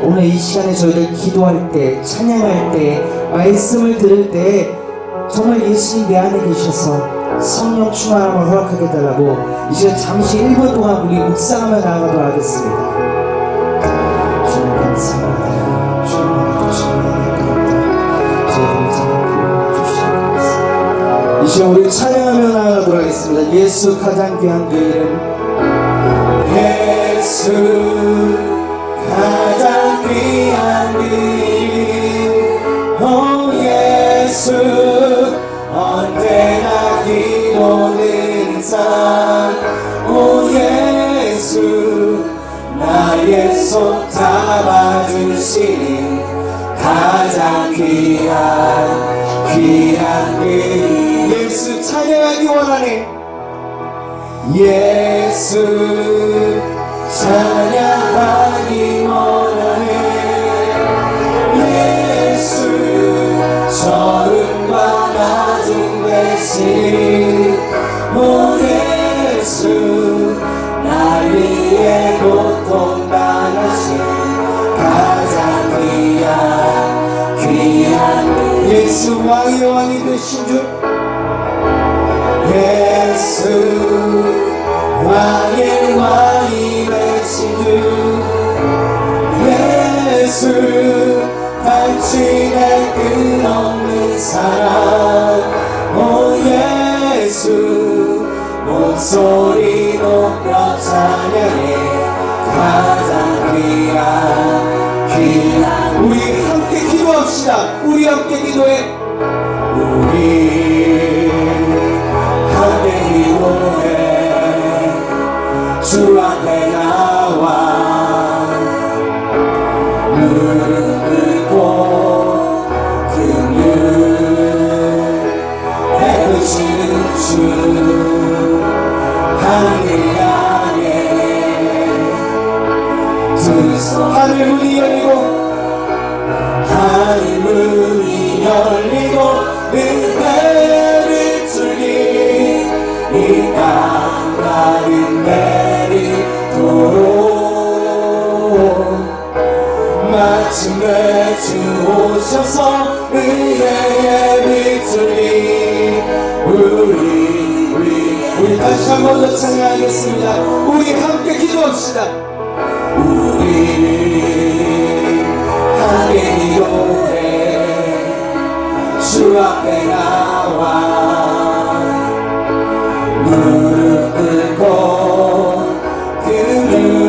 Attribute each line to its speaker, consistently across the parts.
Speaker 1: 오늘 이 시간에 저희들 기도할 때, 찬양할 때, 말씀을 들을 때 정말 예수님 내 안에 계셔서 성령 충만함을 허락하게 해달라고 이 시간 잠시 1분 동안 우리 묵상하며 나아가도록 하겠습니다. 주님 감사합니다. 주님 오늘도 주님의 가운데 저희들을 잘 부어주시옵소서. 이 시간 우리 찬양하며 나아가도록 하겠습니다. 예수 가장 귀한 그 이름 예수 가장 귀한 그 이름 오 예수 언제나 기도는 삶오 예수 나의 손 잡아주시니 가장 귀한 귀한 그 이름 예수 찬양하기 원하네 예수 예수 왕의 왕이 되신 줄. 예수 왕의 왕이 되신 주 예수 당신의 끝없는 사랑. 오 예수 목소리 높여 찬양해. 가장 귀한 귀한 우리 기도합시다. 우리 함께 기도해. 우리 함께 기도해. 주 앞에 나와. 무릎 꿇고 금융 해주시는 주 더 찬양하겠습니다. 우리 함께 기도합시다. 우리 함께 기도해. 주 앞에 나와. 무릎 꿇고 그를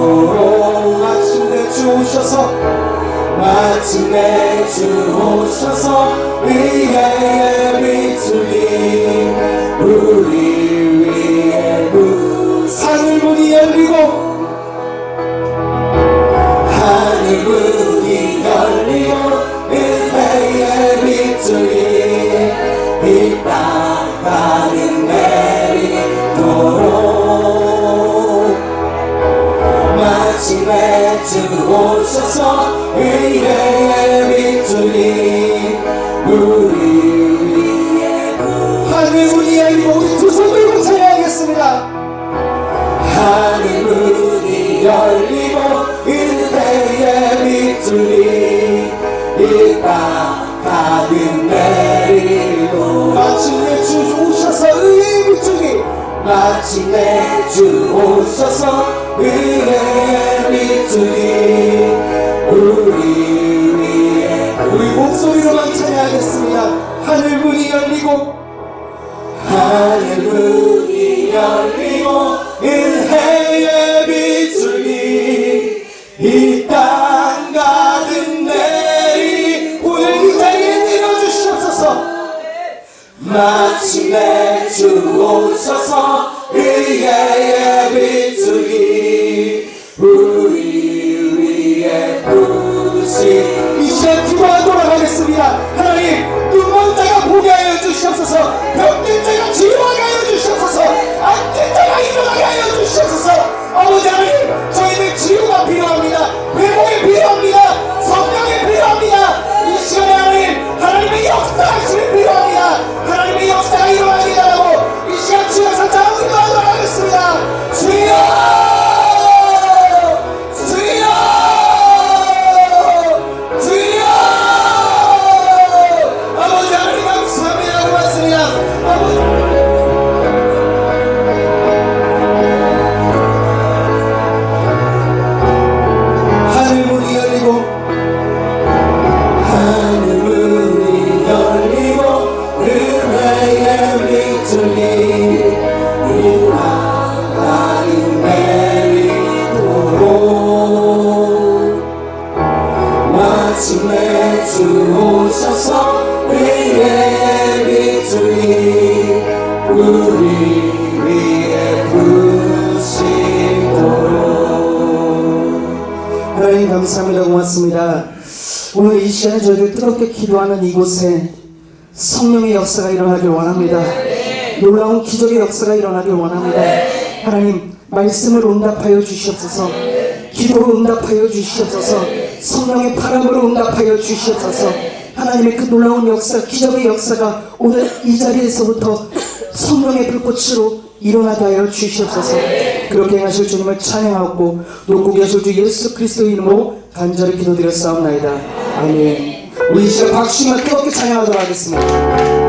Speaker 1: 리도록 마침내 주 오셔서 마침내 주 오셔서 의의 빛이 우리 위에 부 하늘 문이 열리고 우리 위에. 우리 목소리로만 찬양하겠습니다. 하늘 문이 열리고.
Speaker 2: 하늘문이 열리고. 은혜의 빛줄이 이땅 가득 내리.
Speaker 1: 오늘 이 자리에 내려주시옵소서.
Speaker 2: 마침내 주 오셔서 의의 빛줄이
Speaker 1: 눈먼 자가 보게 하여 주시옵소서 병든 자가 치유하게 하여 주시옵소서 앉은 자가 일어나게 하여 주시옵소서. 아버지 저희는 치유가 필요합니다. 회복이 필요합니다 하나님 감사합니다. 고맙습니다. 오늘 이 시간에 저희들 뜨겁게 기도하는 이곳에 성령의 역사가 일어나길 원합니다. 놀라운 기적의 역사가 일어나길 원합니다. 하나님 말씀을 응답하여 주시옵소서. 기도로 응답하여 주시옵소서. 성령의 바람으로 응답하여 주시옵소서. 하나님의 그 놀라운 역사 기적의 역사가 오늘 이 자리에서부터 성령의 불꽃으로 일어나게 하여 주시옵소서. 그렇게 행하실 주님을 찬양하고 높고 계실 주 예수 그리스도의 이름으로 간절히 기도드렸사옵나이다. 아멘. 우리 이 시간 박수만 뜨겁게 찬양하도록 하겠습니다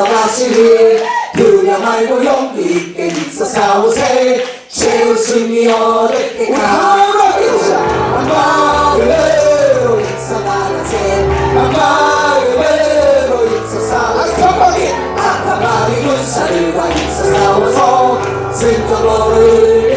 Speaker 2: 사가시니 두려 말고 용기 있게 있어 싸우세. 최후 승리 얻을 때까지 마음으로 있어 나가세. 마음으로 있어 싸우세. 아까 말이 군사들과 있어 싸워서. 승전을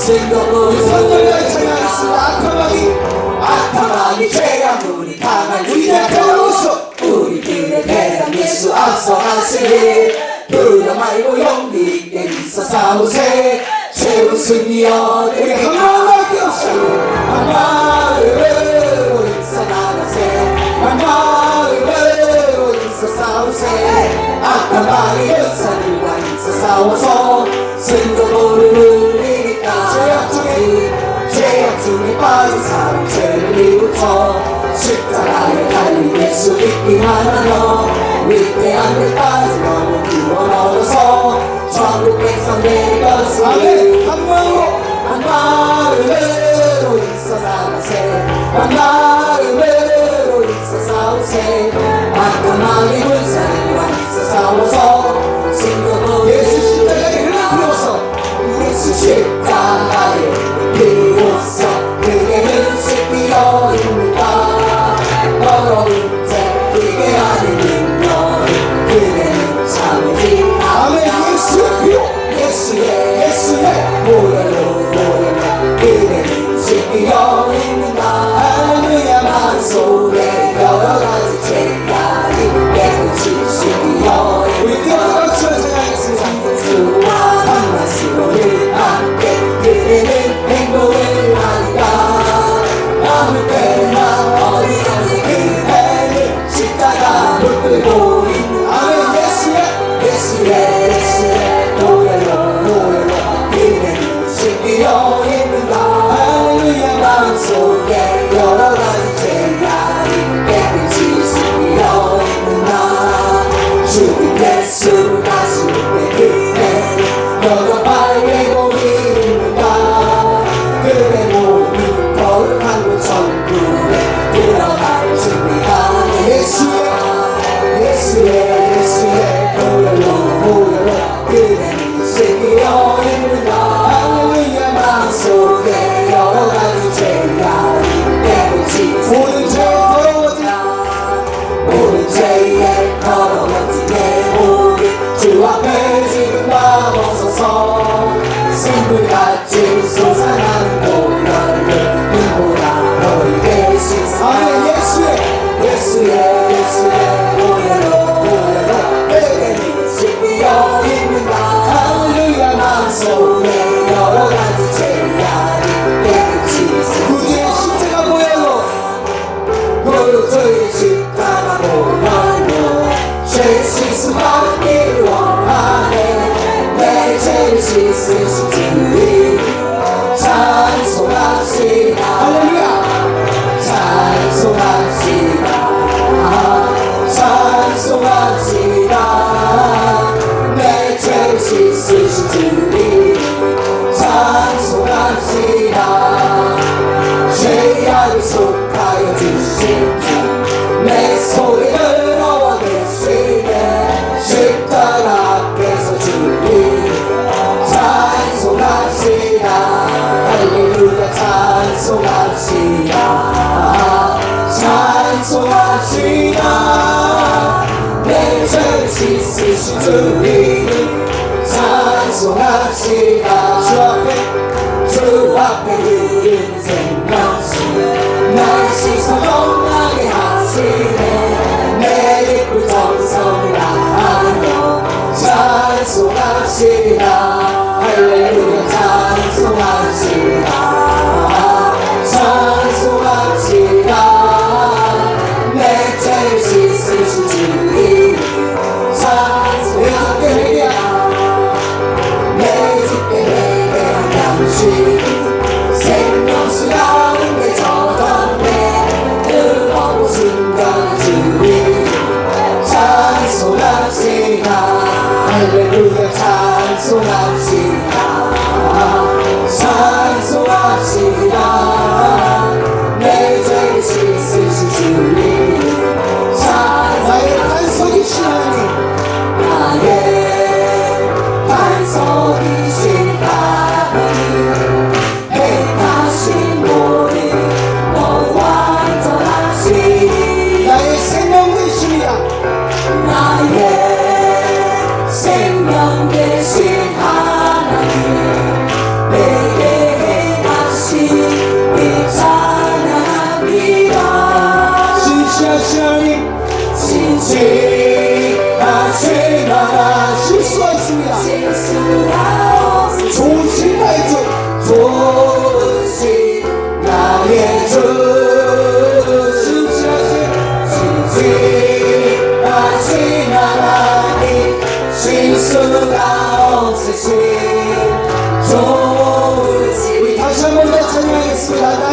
Speaker 2: 즐겁고
Speaker 1: 선절과 찬양하시다
Speaker 2: 아캄하기 아캄하기 죄가 우리 강한
Speaker 1: 우리 대우소
Speaker 2: 우리들의 대한 예수 앞서 가시니 두려 말고 용기 있게 있어 싸우세. 최후 승리여
Speaker 1: 우리
Speaker 2: 하나밖에 없어 하나를 빛비하나요? 위대한 끝까지 너무 기원하여서. 전국 백성
Speaker 1: 내것이 한 마음으로.
Speaker 2: 한 마음으로 있어 사세 한 마음으로 있어
Speaker 1: 사세 Cause
Speaker 2: 찬송합시다 찬송합시다 내죄 씻으신 주 이름 찬송합시다 주 앞에 주 앞에 혹시나 제가
Speaker 1: 실수했습니다. 조심
Speaker 2: 나의 주 조심 나의 주
Speaker 1: 신실하신
Speaker 2: 신실하신 하나님 실수가 없으신 좋으신
Speaker 1: 우리 다시 한 번 더 찬양하겠습니다.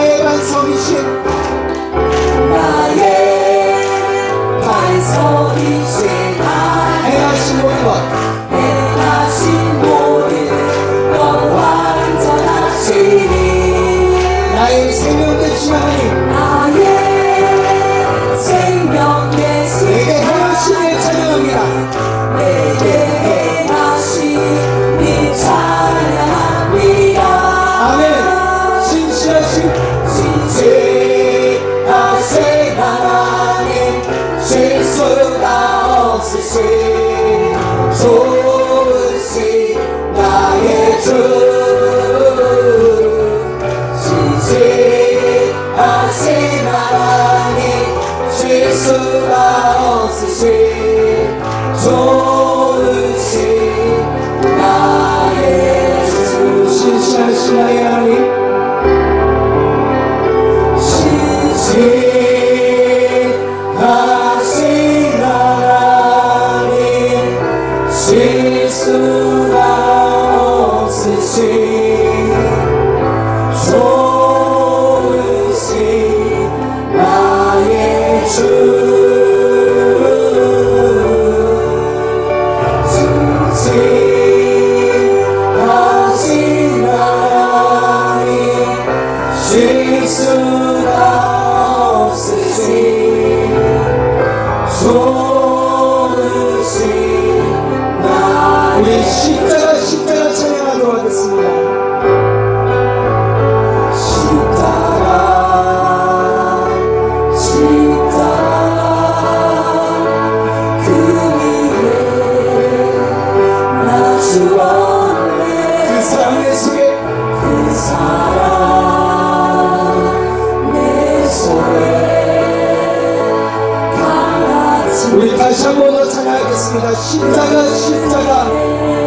Speaker 1: 우리 다시 한번 더 찬양하겠습니다. 십자가, 십자가.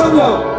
Speaker 1: 성령